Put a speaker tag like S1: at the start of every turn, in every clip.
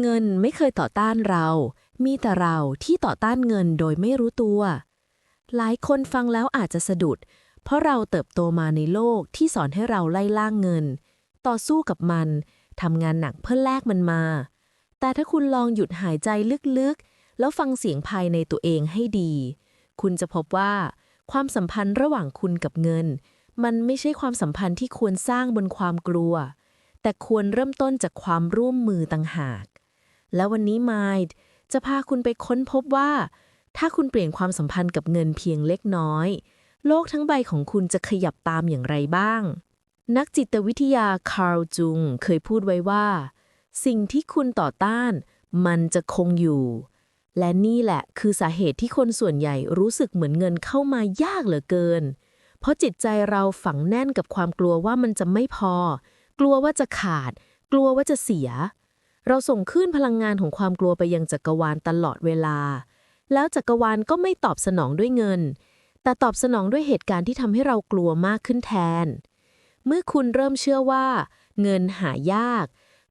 S1: เงินไม่เคยต่อต้านเรา มีแต่เราที่ต่อต้านเงินโดยไม่รู้ตัว หลายคนฟังแล้วอาจจะสะดุด เพราะเราเติบโตมาในโลกที่สอนให้เราไล่ล่างเงิน ต่อสู้กับมัน ทำงานหนักเพื่อแลกมันมา แต่ถ้าคุณลองหยุดหายใจลึกๆ แล้วฟังเสียงภายในตัวเองให้ดี คุณจะพบว่า ความสัมพันธ์ระหว่างคุณกับเงิน มันไม่ใช่ความสัมพันธ์ที่ควรสร้างบนความกลัว แต่ควรเริ่มต้นจากความร่วมมือต่างหาก แล้ววันนี้ Mind จะพาคุณไปค้นพบว่า ถ้าคุณเปลี่ยนความสัมพันธ์กับเงินเพียงเล็กน้อย โลกทั้งใบของคุณจะขยับตามอย่างไรบ้าง นักจิตวิทยาคาร์ลจุงเคยพูดไว้ว่า สิ่งที่คุณต่อต้าน มันจะคงอยู่ และนี่แหละคือสาเหตุที่คนส่วนใหญ่รู้สึกเหมือนเงินเข้ามายากเหลือเกิน เพราะจิตใจเราฝังแน่นกับความกลัวว่ามันจะไม่พอ กลัวว่าจะขาด กลัวว่าจะเสีย เราส่งคลื่นพลังงานของความกลัวไปยังจักรวาลตลอดเวลา แล้วจักรวาลก็ไม่ตอบสนองด้วยเงิน แต่ตอบสนองด้วยเหตุการณ์ที่ทำให้เรากลัวมากขึ้นแทน เมื่อคุณเริ่มเชื่อว่า เงินหายาก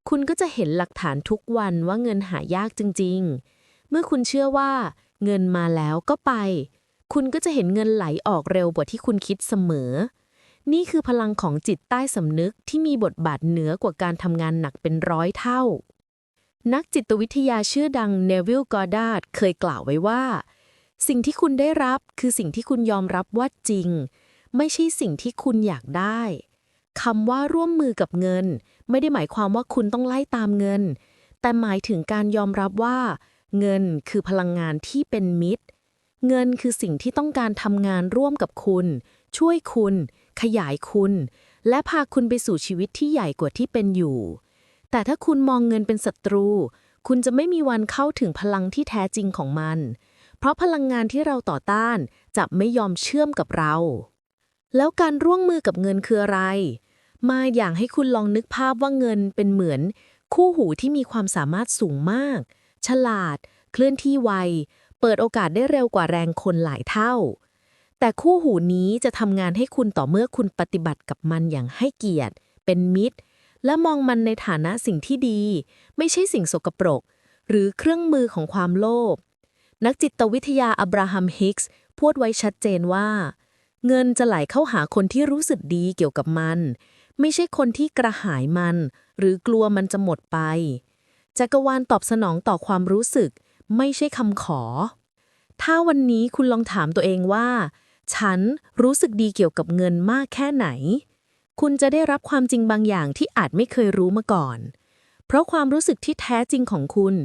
S1: คุณก็จะเห็นหลักฐานทุกวันว่าเงินหายากจริง ๆ เมื่อคุณเชื่อว่า เงินมาแล้วก็ไป คุณก็จะเห็นเงินไหลออกเร็วกว่าที่คุณคิดเสมอนี่คือพลังของจิตใต้สำนึกที่มีบทบาทเหนือกว่าการทำงานหนักเป็นร้อยเท่า นักจิตวิทยาชื่อดังเนวิลกอร์ดาดเคยกล่าวไว้ว่า สิ่งที่คุณได้รับคือสิ่งที่คุณยอมรับว่าจริง ไม่ใช่สิ่งที่คุณอยากได้คำว่าร่วมมือกับเงิน ไม่ได้หมายความว่าคุณต้องไล่ตามเงิน แต่หมายถึงการยอมรับว่า เงินคือพลังงานที่เป็นมิตร เงินคือสิ่งที่ต้องการทำงานร่วมกับคุณ ช่วยคุณ ขยายคุณ และพาคุณไปสู่ชีวิตที่ใหญ่กว่าที่เป็นอยู่ แต่ถ้าคุณมองเงินเป็นศัตรู คุณจะไม่มีวันเข้าถึงพลังที่แท้จริงของมัน เพราะพลังงานที่เราต่อต้านจะไม่ยอมเชื่อมกับเรา แล้วการร่วมมือกับเงินคืออะไร มาอย่างให้คุณลองนึกภาพว่าเงินเป็นเหมือน คู่หูที่มีความสามารถสูงมาก ฉลาด เคลื่อนที่ไว เปิดโอกาสได้เร็วกว่าแรงคนหลายเท่า แต่คู่หูนี้จะทำงานให้คุณต่อเมื่อคุณปฏิบัติกับมันอย่างให้เกียรติ เป็นมิตร และมองมันในฐานะสิ่งที่ดี ไม่ใช่สิ่งสกปรก หรือเครื่องมือของความโลภ นักจิตวิทยาอับราฮัมฮิกส์พูดไว้ชัดเจนว่า เงินจะไหลเข้าหาคนที่รู้สึกดีเกี่ยวกับมัน ไม่ใช่คนที่กระหายมัน หรือกลัวมันจะหมดไป จักรวาลตอบสนองต่อความรู้สึก ไม่ใช่คำขอ ถ้าวันนี้คุณลองถามตัวเองว่า ฉันรู้สึกดีเกี่ยวกับเงินมากแค่ไหน คุณจะได้รับความจริงบางอย่างที่อาจไม่เคยรู้มาก่อน เพราะความรู้สึกที่แท้จริงของคุณ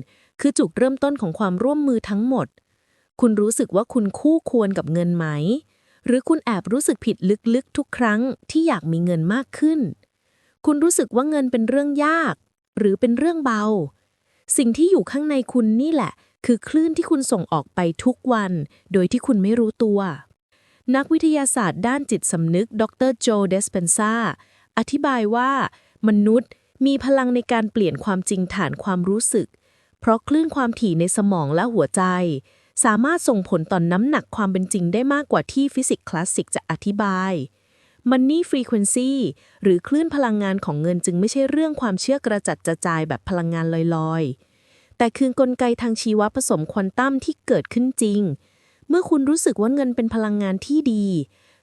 S1: คือจุดเริ่มต้นของความร่วมมือทั้งหมด คุณรู้สึกว่าคุณคู่ควรกับเงินไหม หรือคุณแอบรู้สึกผิดลึกๆทุกครั้งที่อยากมีเงินมากขึ้น คุณรู้สึกว่าเงินเป็นเรื่องยาก หรือเป็นเรื่องเบา สิ่งที่อยู่ข้างในคุณนี่แหละ คือคลื่นที่คุณส่งออกไปทุกวัน โดยที่คุณไม่รู้ตัว นักวิทยาศาสตร์ด้านจิตสำนึก ดรโจเดสเปนซาอธิบายว่า มนุษย์มีพลังในการเปลี่ยนความจริงฐานความรู้สึก เพราะคลื่นความถี่ในสมองและหัวใจ สามารถส่งผลต่อนน้ำหนักความเป็นจริงได้มากกว่าที่ฟิสิกส์คลาสสิกจะอธิบาย Money Frequency หรือคลื่นพลังงานของเงินจึงไม่ใช่เรื่องความเชื่อกระจัดกระจายแบบพลังงานลอยๆ แต่คือกลไกทางชีวผสมควอนตัมที่เกิดขึ้นจริง เมื่อคุณรู้สึกว่าเงินเป็นพลังงานที่ดี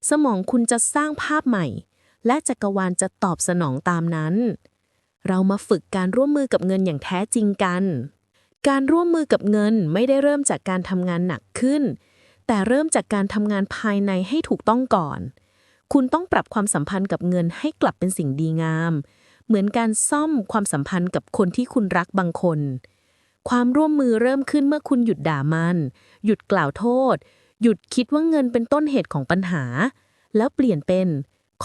S1: สมองคุณจะสร้างภาพใหม่ และจักรวาลจะตอบสนองตามนั้น เรามาฝึกการร่วมมือกับเงินอย่างแท้จริงกัน การร่วมมือกับเงินไม่ได้เริ่มจากการทำงานหนักขึ้น แต่เริ่มจากการทำงานภายในให้ถูกต้องก่อน คุณต้องปรับความสัมพันธ์กับเงินให้กลับเป็นสิ่งดีงาม เหมือนการซ่อมความสัมพันธ์กับคนที่คุณรักบางคน ความร่วมมือเริ่มขึ้นเมื่อคุณหยุดด่ามัน หยุดกล่าวโทษ หยุดคิดว่าเงินเป็นต้นเหตุของปัญหา แล้วเปลี่ยนเป็น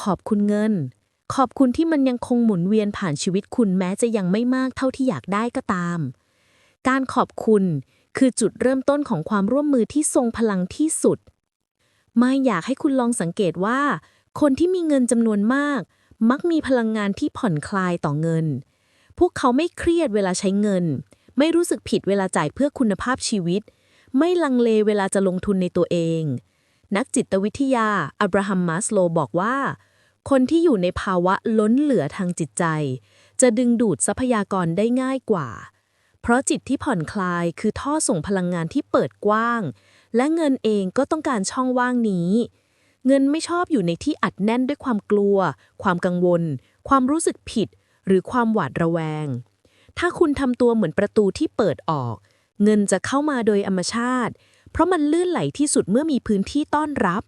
S1: ขอบคุณเงิน ขอบคุณที่มันยังคงหมุนเวียนผ่านชีวิตคุณแม้จะยังไม่มากเท่าที่อยากได้ก็ตาม การขอบคุณคือจุดเริ่มต้นของความร่วมมือที่ทรงพลังที่สุด ไม่อยากให้คุณลองสังเกตว่า คนที่มีเงินจำนวนมาก มักมีพลังงานที่ผ่อนคลายต่อเงิน พวกเขาไม่เครียดเวลาใช้เงิน ไม่รู้สึกผิดเวลาจ่ายเพื่อคุณภาพชีวิต ไม่ลังเลเวลาจะลงทุนในตัวเอง นักจิตวิทยาอับราฮัมมาสโลบอกว่า คนที่อยู่ในภาวะล้นเหลือทางจิตใจ จะดึงดูดทรัพยากรได้ง่ายกว่า เพราะจิตที่ผ่อนคลายคือท่อส่งพลังงานที่เปิดกว้าง และเงินเองก็ต้องการช่องว่างนี้ เงินไม่ชอบอยู่ในที่อัดแน่นด้วยความกลัว ความกังวล ความรู้สึกผิด หรือความหวาดระแวง ถ้าคุณทำตัวเหมือนประตูที่เปิดออก เงินจะเข้ามาโดยธรรมชาติ เพราะมันลื่นไหลที่สุดเมื่อมีพื้นที่ต้อนรับ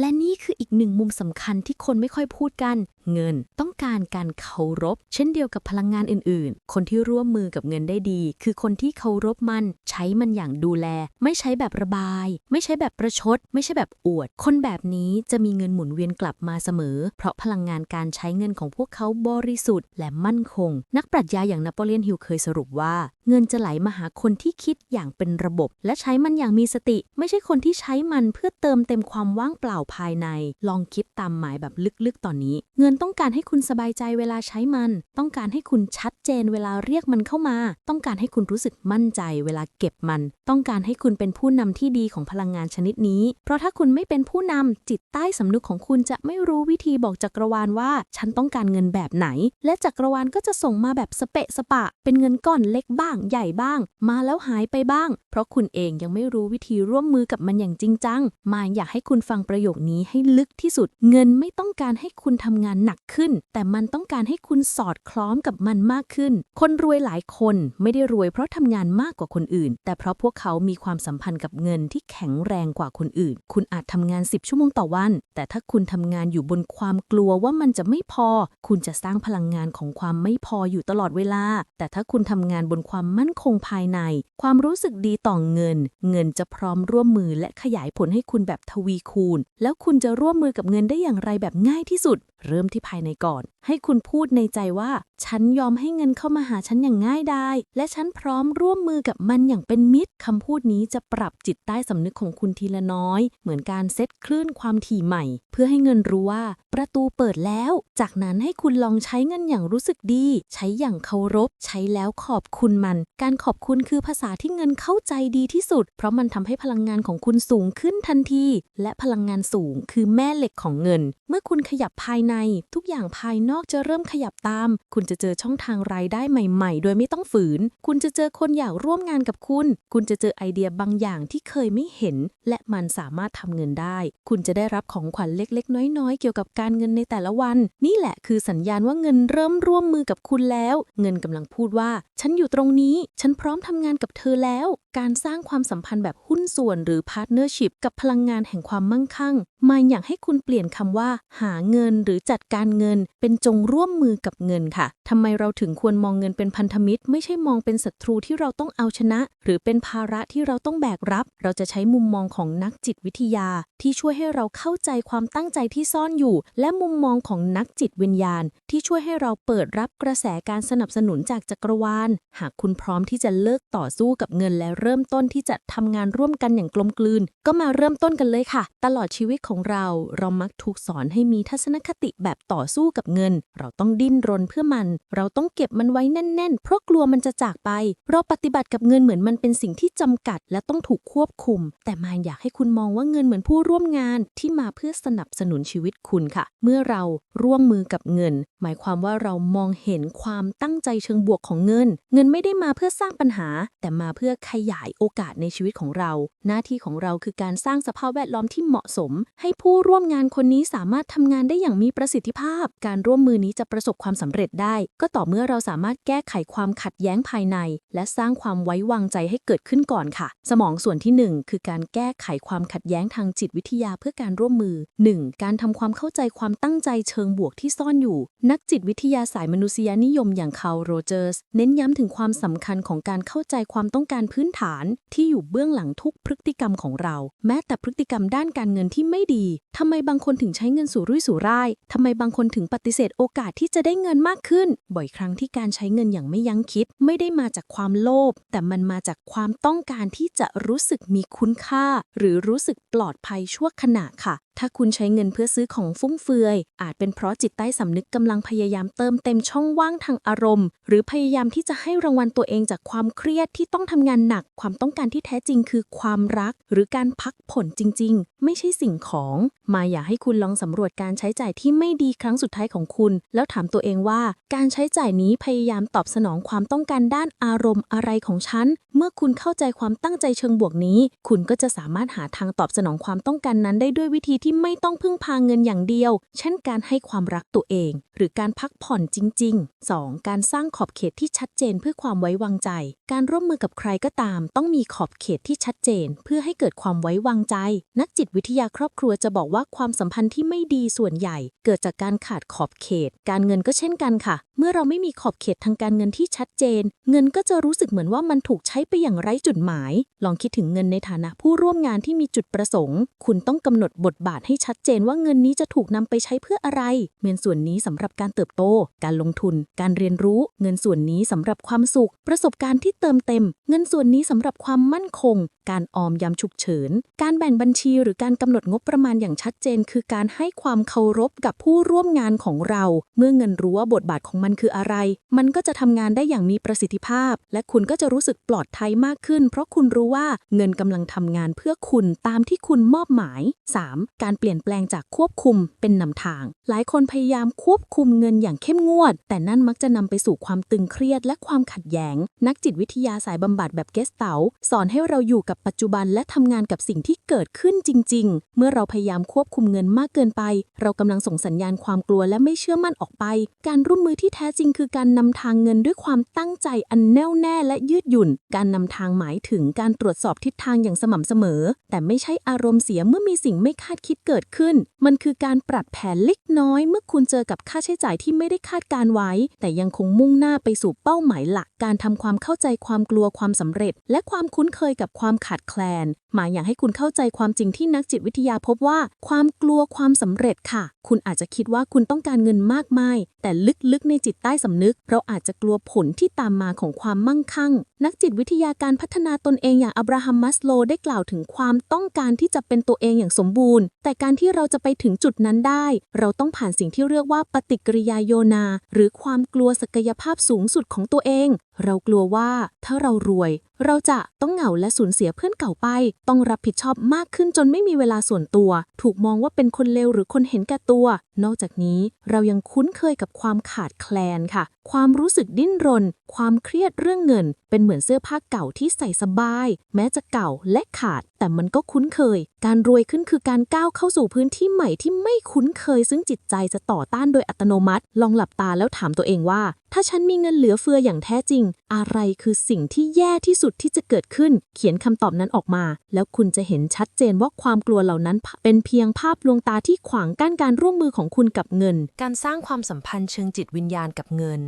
S2: และนี่คืออีกหนึ่งมุมสำคัญที่คนไม่ค่อยพูดกัน เงินต้องการการเคารพ เช่นเดียวกับพลังงานอื่นๆ คนที่ร่วมมือกับเงินได้ดี คือคนที่เคารพมัน ใช้มันอย่างดูแล ไม่ใช้แบบระบาย ไม่ใช้แบบประชด ไม่ใช่แบบอวด คนแบบนี้จะมีเงินหมุนเวียนกลับมาเสมอ เพราะพลังงานการใช้เงินของพวกเขาบริสุทธิ์และมั่นคง นักปรัชญาอย่างนโปเลียนฮิลเคยสรุปว่า เงินจะไหลมาหาคนที่คิดอย่างเป็นระบบ และใช้มันอย่างมีสติ ไม่ใช่คนที่ใช้มันเพื่อเติมเต็มความว่างเปล่าภายใน ลองคิดตามหมายแบบลึกๆ ตอนนี้ เงินต้องการให้คุณสบายใจเวลาใช้มัน ต้องการให้คุณชัดเจนเวลาเรียกมันเข้ามา ต้องการให้คุณรู้สึกมั่นใจเวลาเก็บมัน ต้องการให้คุณเป็นผู้นำที่ดีของพลังงานชนิดนี้ เพราะถ้าคุณไม่เป็นผู้นำจิตใต้สำนึกของคุณจะไม่รู้วิธีบอกจักรวาลว่า ฉันต้องการเงินแบบไหน และจักรวาลก็จะส่งมาแบบสเปะสปะ เป็นเงินก้อนเล็กบ้าง ใหญ่บ้าง มาแล้วหายไปบ้าง เพราะคุณเองยังไม่รู้วิธีร่วมมือกับมันอย่างจริงจัง มาอยากให้คุณฟังประโยคนี้ให้ลึกที่สุด เงินไม่ต้องการให้คุณทำงานหนักขึ้น แต่มันต้องการให้คุณสอดคล้องกับมันมากขึ้น คนรวยหลายคนไม่ได้รวยเพราะทำงานมากกว่าคนอื่น แต่เพราะพวกเขามีความสัมพันธ์กับเงินที่แข็งแรงกว่าคนอื่น คุณอาจทำงาน 10 ชั่วโมงต่อวัน แต่ถ้าคุณทำงานอยู่บนความกลัวว่ามันจะไม่พอ คุณจะสร้างพลังงานของความไม่พออยู่ตลอดเวลา แต่ถ้าคุณทำงานบนความมั่นคงภายใน ความรู้สึกดีต่อเงิน เงินจะพร้อมร่วมมือและขยายผลให้คุณแบบทวีคูณแล้วคุณจะร่วมมือกับเงินได้อย่างไรแบบง่ายที่สุด เริ่มที่ภายในก่อน ให้คุณพูดในใจว่า ฉันยอมให้เงินเข้ามาหาฉันอย่างง่ายดายและฉันพร้อมร่วมมือกับมันอย่างเป็นมิตรคำพูดนี้จะปรับจิตใต้สำนึกของคุณทีละน้อย เหมือนการเซตคลื่นความถี่ใหม่ เพื่อให้เงินรู้ว่า ประตูเปิดแล้ว จากนั้นให้คุณลองใช้เงินอย่างรู้สึกดี ใช้อย่างเคารพ ใช้แล้วขอบคุณมัน การขอบคุณคือภาษาที่เงินเข้าใจดีที่สุด เพราะมันทำให้พลังงานของคุณสูงขึ้นทันที และพลังงานสูงคือแม่เหล็กของเงิน เมื่อคุณขยับภายในทุกอย่างภายนอกจะเริ่มขยับตาม คุณจะเจอช่องทางรายได้ใหม่ๆ โดยไม่ต้องฝืน คุณจะเจอคนอยากร่วมงานกับคุณ คุณจะเจอไอเดียบางอย่างที่เคยไม่เห็น และมันสามารถทำเงินได้ คุณจะได้รับของขวัญเล็กๆ น้อยๆ เกี่ยวกับการเงินในแต่ละวัน นี่แหละคือสัญญาณว่าเงินเริ่มร่วมมือกับคุณแล้ว เงินกำลังพูดว่า ฉันอยู่ตรงนี้ ฉันพร้อมทำงานกับเธอแล้ว การสร้างความสัมพันธ์แบบหุ้นส่วนหรือพาร์ทเนอร์ชิพกับพลังงานแห่งความมั่งคั่งมาอยากให้คุณเปลี่ยนคำว่า หาเงินหรือจัดการเงินเป็นจงร่วมมือกับเงินค่ะทำไมเราถึงควรมองเงินเป็นพันธมิตร ไม่ใช่มองเป็นศัตรูที่เราต้องเอาชนะ หรือเป็นภาระที่เราต้องแบกรับ เราจะใช้มุมมองของนักจิตวิทยา ที่ช่วยให้เราเข้าใจความตั้งใจที่ซ่อนอยู่ และมุมมองของนักจิตวิญญาณ ที่ช่วยให้เราเปิดรับกระแสการสนับสนุนจากจักรวาล หากคุณพร้อมที่จะเลิกต่อสู้กับเงินและเริ่มต้นที่จะทำงานร่วมกันอย่างกลมกลืน ก็มาเริ่มต้นกันเลยค่ะ ตลอดชีวิตของเราเรามักถูกสอนให้มีทัศนคติแบบต่อสู้กับเงิน เราต้องดิ้นรนเพื่อมัน เราต้องเก็บมันไว้แน่น ๆ เพราะกลัวมันจะจากไป เราปฏิบัติกับเงินเหมือนมันเป็นสิ่งที่จำกัด และต้องถูกควบคุม แต่มาอยากให้คุณมองว่าเงินเหมือนผู้ร่วมงานที่มาเพื่อสนับสนุนชีวิตคุณค่ะ เมื่อเราร่วมมือกับเงิน หมายความว่าเรามองเห็นความตั้งใจเชิงบวกของเงิน เงินไม่ได้มาเพื่อสร้างปัญหา แต่มาเพื่อขยายโอกาสในชีวิตของเรา หน้าที่ของเราคือการสร้างสภาพแวดล้อมที่เหมาะสม ให้ผู้ร่วมงานคนนี้สามารถทำงานได้อย่างมีประสิทธิภาพ การร่วมมือนี้จะประสบความสำเร็จได้ ก็ต่อเมื่อเราสามารถแก้ไขความขัดแย้งภายใน และสร้างความไว้วางใจให้เกิดขึ้นก่อนค่ะ สมองส่วนที่หนึ่งคือการแก้ไขความขัดแย้งทางจิตวิทยาเพื่อการร่วมมือ 1. การทำความเข้าใจความตั้งใจเชิงบวกที่ซ่อนอยู่ นักจิตวิทยาสายมนุษยนิยมอย่างคาร์โรเจอร์สเน้นย้ำถึงความสำคัญของการเข้าใจความต้องการพื้นฐาน ที่อยู่เบื้องหลังทุกพฤติกรรมของเรา แม้แต่พฤติกรรมด้านการเงินที่ไม่ดีทำไมบางคนถึงใช้เงินสู่รุ่ยสู่ร่ายทำไมบางคนถึงปฏิเสธโอกาสที่จะได้เงินมากขึ้น บ่อยครั้งที่การใช้เงินอย่างไม่ยั้งคิด ไม่ได้มาจากความโลภแต่มันมาจากความต้องการที่จะรู้สึกมีคุณค่า หรือรู้สึกปลอดภัยชั่วขณะค่ะ ถ้าคุณใช้เงินเพื่อซื้อของฟุ่มเฟือย อาจเป็นเพราะจิตใต้สำนึกกำลังพยายามเติมเต็มช่องว่างทางอารมณ์ หรือพยายามที่จะให้รางวัลตัวเองจากความเครียดที่ต้องทำงานหนัก ความต้องการที่แท้จริงคือความรัก หรือการพักผ่อนจริง ๆ ไม่ใช่สิ่งของ มาอยากให้คุณลองสำรวจการใช้จ่ายที่ไม่ดีครั้งสุดท้ายของคุณ แล้วถามตัวเองว่า การใช้จ่ายนี้พยายามตอบสนองความต้องการด้านอารมณ์อะไรของฉัน เมื่อคุณเข้าใจความตั้งใจเชิงบวกนี้ คุณก็จะสามารถหาทางตอบสนองความต้องการนั้นได้ด้วยวิธีที่ไม่ต้องพึ่งพาเงินอย่างเดียว เช่นการให้ความรักตัวเอง หรือการพักผ่อนจริง ๆ 2. การสร้างขอบเขตที่ชัดเจนเพื่อความไว้วางใจ การร่วมมือกับใครก็ตาม ต้องมีขอบเขตที่ชัดเจน เพื่อให้เกิดความไว้วางใจ นักจิตวิทยาครอบครัวจะบอกว่าความสัมพันธ์ที่ไม่ดีส่วนใหญ่ เกิดจากการขาดขอบเขต การเงินก็เช่นกันค่ะ เมื่อเราไม่มีขอบเขตทางการเงินที่ชัดเจน เงินก็จะรู้สึกเหมือนว่ามันถูกใช้ไปอย่างไร้จุดหมาย ลองคิดถึงเงินในฐานะผู้ร่วมงานที่มีจุดประสงค์ คุณต้องกำหนดบทบาทให้ชัดเจนว่าเงินนี้จะถูกนำไปใช้เพื่ออะไร เงินส่วนนี้สำหรับการเติบโต การลงทุน การเรียนรู้ เงินส่วนนี้สำหรับความสุข ประสบการณ์ที่เติมเต็ม เงินส่วนนี้สำหรับความมั่นคง การออมยามฉุกเฉิน การแบ่งบัญชีหรือการกำหนดงบประมาณอย่างชัดเจน คือการให้ความเคารพกับผู้ร่วมงานของเรา เมื่อเงินรู้ว่าบทบาทของมันคืออะไร มันก็จะทำงานได้อย่างมีประสิทธิภาพ และคุณก็จะรู้สึกปลอดภัยมากขึ้น เพราะคุณรู้ว่าเงินกำลังทำงานเพื่อคุณตามที่คุณมอบหมาย 3. การเปลี่ยนแปลงจากควบคุมเป็นนำทาง หลายคนพยายามควบคุมเงินอย่างเข้มงวด แต่นั่นมักจะนำไปสู่ความตึงเครียดและความขัดแย้ง นักจิตวิทยาสายบำบัดแบบเกสเตาสอนให้เราอยู่กับปัจจุบันและทำงานกับสิ่งที่เกิดขึ้นจริง ๆ เมื่อเราพยายามควบคุมเงินมากเกินไป เรากำลังส่งสัญญาณความกลัวและไม่เชื่อมั่นออกไป การร่วมมือที่แท้จริงคือการนำทางเงินด้วยความตั้งใจอันแน่วแน่และยืดหยุ่น การนำทางหมายถึงการตรวจสอบทิศทางอย่างสม่ำเสมอ แต่ไม่ใช่อารมณ์เสียเมื่อมีสิ่งไม่คาดคิดเกิดขึ้น มันคือการปรับแผนเล็กน้อย เมื่อคุณเจอกับค่าใช้จ่ายที่ไม่ได้คาดการไว้ แต่ยังคงมุ่งหน้าไปสู่เป้าหมายหลัก การทำความเข้าใจความกลัวความสำเร็จ และความคุ้นเคยกับความขาดแคลนหมายอยากให้คุณเข้าใจความจริงที่นักจิตวิทยาพบว่า ความกลัวความสำเร็จค่ะ คุณอาจจะคิดว่าคุณต้องการเงินมากมาย แต่ลึกๆในจิตใต้สำนึก เราอาจจะกลัวผลที่ตามมาของความมั่งคั่ง นักจิตวิทยาการพัฒนาตนเองอย่างอับราฮัมมัสโลได้กล่าวถึงความต้องการที่จะเป็นตัวเองอย่างสมบูรณ์ แต่การที่เราจะไปถึงจุดนั้นได้ เราต้องผ่านสิ่งที่เรียกว่าปฏิกิริยาโยนา หรือความกลัวศักยภาพสูงสุดของตัวเอง เรากลัวว่าถ้าเรารวย เราจะต้องเหงาและสูญเสียเพื่อนเก่าไปต้องรับผิดชอบมากขึ้นจนไม่มีเวลาส่วนตัว ถูกมองว่าเป็นคนเลวหรือคนเห็นแก่ตัว นอกจากนี้เรายังคุ้นเคยกับความขาดแคลนค่ะ ความรู้สึกดิ้นรน ความเครียดเรื่องเงิน เป็นเหมือนเสื้อผ้าเก่าที่ใส่สบาย แม้จะเก่าและขาด แต่มันก็คุ้นเคย การรวยขึ้นคือการก้าวเข้าสู่พื้นที่ใหม่ที่ไม่คุ้นเคย ซึ่งจิตใจจะต่อต้านโดยอัตโนมัติ ลองหลับตาแล้วถามตัวเองว่า ถ้าฉันมีเงินเหลือเฟืออย่างแท้จริง อะไรคือสิ่งที่แย่ที่สุดที่จะเกิดขึ้น เขียนคำตอบนั้นออกมา แล้วคุณจะเห็นชัดเจนว่าความกลัวเหล่านั้น เป็นเพียงภาพลวงตาที่ขวางกั้นการร่วมมือของคุณกับเงิน
S1: การสร้างความสัมพันธ์เชิงจิตวิญญาณกับเงิน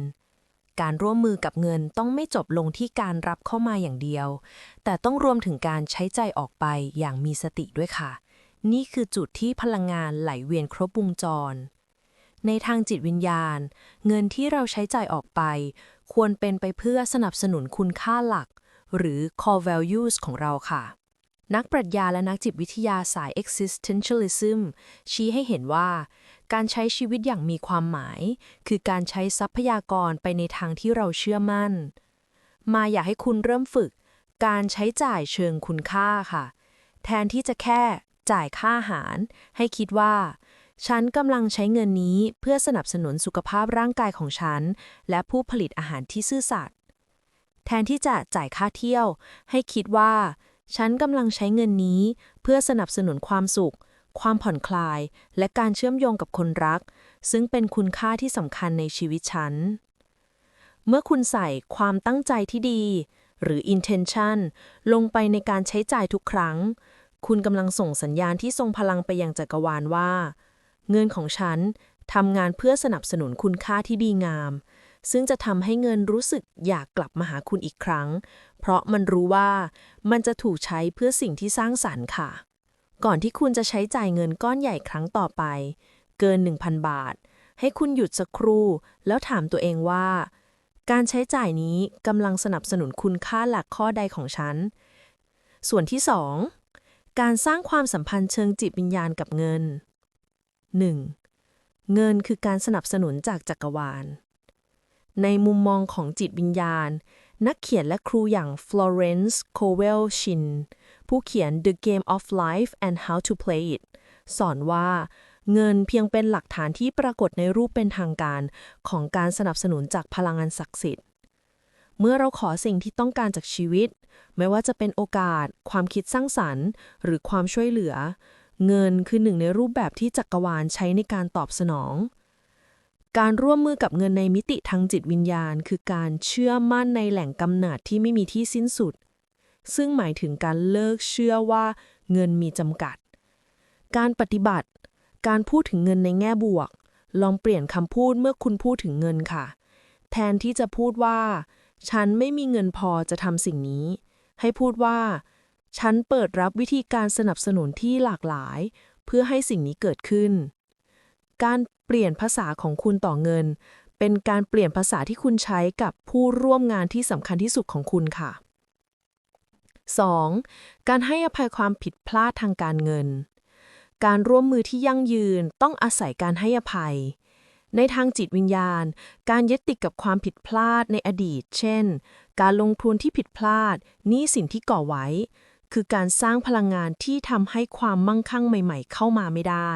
S1: การร่วมมือกับเงินต้องไม่จบลงที่การรับเข้ามาอย่างเดียว แต่ต้องรวมถึงการใช้ใจออกไปอย่างมีสติด้วยค่ะ นี่คือจุดที่พลังงานไหลเวียนครบวงจร ในทางจิตวิญญาณ เงินที่เราใช้จ่ายออกไป ควรเป็นไปเพื่อสนับสนุนคุณค่าหลัก หรือ core values ของเราค่ะนักปรัชญาและนักจิตวิทยาสาย existentialism ชี้ให้เห็นว่า การใช้ชีวิตอย่างมีความหมาย คือการใช้ทรัพยากรไปในทางที่เราเชื่อมั่น มาอยากให้คุณเริ่มฝึก การใช้จ่ายเชิงคุณค่าค่ะ แทนที่จะแค่จ่ายค่าอาหาร ให้คิดว่า ฉันกำลังใช้เงินนี้เพื่อสนับสนุนสุขภาพร่างกายของฉัน และผู้ผลิตอาหารที่ซื่อสัตย์แทนที่จะจ่ายค่าเที่ยว ให้คิดว่า ฉันกำลังใช้เงินนี้เพื่อสนับสนุนความสุข ความผ่อนคลาย และการเชื่อมโยงกับคนรัก ซึ่งเป็นคุณค่าที่สำคัญในชีวิตฉัน เมื่อคุณใส่ความตั้งใจที่ดี หรือ intention ลงไปในการใช้จ่ายทุกครั้ง คุณกำลังส่งสัญญาณที่ทรงพลังไปยังจักรวาลว่า เงินของฉันทำงานเพื่อสนับสนุนคุณค่าที่ดีงาม ซึ่งจะทำให้เงินรู้สึกอยากกลับมาหาคุณอีกครั้ง เพราะมันรู้ว่ามันจะถูกใช้เพื่อสิ่งที่สร้างสรรค์ค่ะ ก่อนที่คุณจะใช้จ่ายเงินก้อนใหญ่ครั้งต่อไป เกิน 1,000 บาท ให้คุณหยุดสักครู่ แล้วถามตัวเองว่า การใช้จ่ายนี้กำลังสนับสนุนคุณค่าหลักข้อใดของฉัน ส่วนที่ 2 การสร้างความสัมพันธ์เชิงจิตวิญญาณกับเงิน 1. เงินคือการสนับสนุนจากจักรวาล ในมุมมองของจิตวิญญาณ นักเขียนและครูอย่าง Florence Cowell Shin ผู้เขียน The Game of Life and How to Play It สอนว่าเงินเพียงเป็นหลักฐานที่ปรากฏในรูปเป็นทางการของการสนับสนุนจากพลังงานศักดิ์สิทธิ์ เมื่อเราขอสิ่งที่ต้องการจากชีวิต ไม่ว่าจะเป็นโอกาส ความคิดสร้างสรรค์ หรือความช่วยเหลือ เงินคือหนึ่งในรูปแบบที่จักรวาลใช้ในการตอบสนอง การร่วมมือกับเงินในมิติทางจิตวิญญาณ คือการเชื่อมั่นในแหล่งกำเนิดที่ไม่มีที่สิ้นสุด ซึ่งหมายถึงการเลิกเชื่อว่าเงินมีจำกัด การปฏิบัติ การพูดถึงเงินในแง่บวก ลองเปลี่ยนคำพูดเมื่อคุณพูดถึงเงินค่ะ แทนที่จะพูดว่า ฉันไม่มีเงินพอจะทำสิ่งนี้ ให้พูดว่า ฉันเปิดรับวิธีการสนับสนุนที่หลากหลาย เพื่อให้สิ่งนี้เกิดขึ้น การเปลี่ยนภาษาของคุณต่อเงินเป็นการเปลี่ยนภาษาที่คุณใช้กับผู้ร่วมงานที่สำคัญที่สุดของคุณค่ะ 2. การให้อภัยความผิดพลาดทางการเงิน การร่วมมือที่ยั่งยืนต้องอาศัยการให้อภัย ในทางจิตวิญญาณ การยึดติดกับความผิดพลาดในอดีต เช่น การลงทุนที่ผิดพลาดหนี้สินที่ก่อไว้ คือการสร้างพลังงานที่ทำให้ความมั่งคั่งใหม่ๆ เข้ามาไม่ได้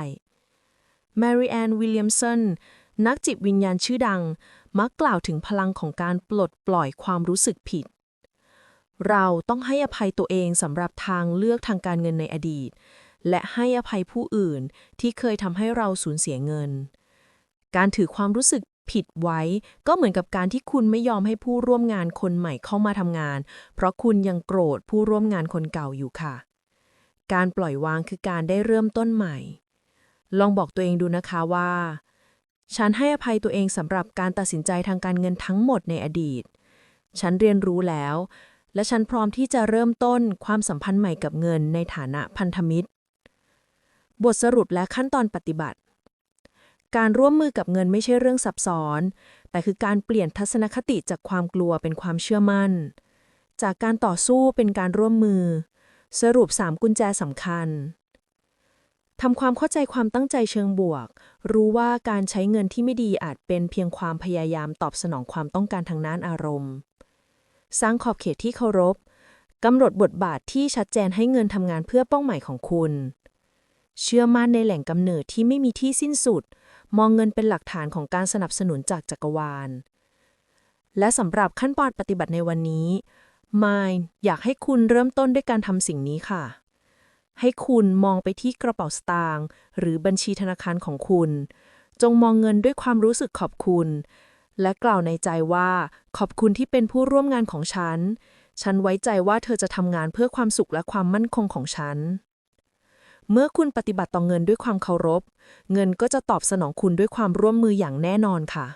S1: Mary Ann Williamson นักจิตวิญญาณชื่อดัง มักกล่าวถึงพลังของการปลดปล่อยความรู้สึกผิด เราต้องให้อภัยตัวเองสำหรับทางเลือกทางการเงินในอดีต และให้อภัยผู้อื่นที่เคยทำให้เราสูญเสียเงิน การถือความรู้สึกผิดไว้ ก็เหมือนกับการที่คุณไม่ยอมให้ผู้ร่วมงานคนใหม่เข้ามาทำงาน เพราะคุณยังโกรธผู้ร่วมงานคนเก่าอยู่ค่ะ การปล่อยวางคือการได้เริ่มต้นใหม่ ลองบอกตัวเองดูนะคะว่า ฉันให้อภัยตัวเองสำหรับการตัดสินใจทางการเงินทั้งหมดในอดีต ฉันเรียนรู้แล้ว และฉันพร้อมที่จะเริ่มต้นความสัมพันธ์ใหม่กับเงินในฐานะพันธมิตร บทสรุปและขั้นตอนปฏิบัติ การร่วมมือกับเงินไม่ใช่เรื่องซับซ้อน แต่คือการเปลี่ยนทัศนคติจากความกลัวเป็นความเชื่อมั่น จากการต่อสู้เป็นการร่วมมือ สรุป 3 กุญแจสำคัญทำความเข้าใจความตั้งใจเชิงบวก รู้ว่าการใช้เงินที่ไม่ดีอาจเป็นเพียงความพยายามตอบสนองความต้องการทางด้านอารมณ์ สร้างขอบเขตที่เคารพกำหนดบทบาทที่ชัดเจนให้เงินทำงานเพื่อเป้าหมายของคุณ เชื่อมั่นในแหล่งกำเนิดที่ไม่มีที่สิ้นสุด มองเงินเป็นหลักฐานของการสนับสนุนจากจักรวาล และสำหรับขั้นตอนปฏิบัติในวันนี้มายอยากให้คุณเริ่มต้นด้วยการทำสิ่งนี้ค่ะ ให้คุณมองไปที่กระเป๋าสตางค์หรือบัญชีธนาคารของคุณ จงมองเงินด้วยความรู้สึกขอบคุณ และกล่าวในใจว่า ขอบคุณที่เป็นผู้ร่วมงานของฉัน ฉันไว้ใจว่าเธอจะทำงานเพื่อความสุขและความมั่นคงของฉัน เมื่อคุณปฏิบัติต่อเงินด้วยความเคารพ เงินก็จะตอบสนองคุณด้วยความร่วมมืออย่างแน่นอนค่ะ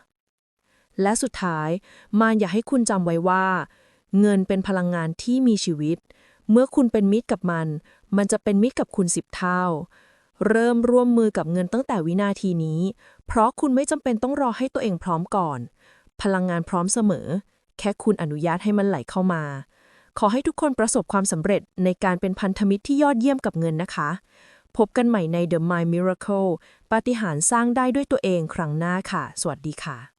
S1: และสุดท้ายมารอยากให้คุณจำไว้ว่า เงินเป็นพลังงานที่มีชีวิต เมื่อคุณเป็นมิตรกับมัน มันจะเป็นมิตรกับคุณสิบเท่า เริ่มร่วมมือกับเงินตั้งแต่วินาทีนี้ เพราะคุณไม่จำเป็นต้องรอให้ตัวเองพร้อมก่อน พลังงานพร้อมเสมอ แค่คุณอนุญาตให้มันไหลเข้ามา ขอให้ทุกคนประสบความสำเร็จในการเป็นพันธมิตรที่ยอดเยี่ยมกับเงินนะคะ พบกันใหม่ใน The Mind Miracle ปาฏิหาริย์สร้างได้ด้วยตัวเองครั้งหน้าค่ะ สวัสดีค่ะ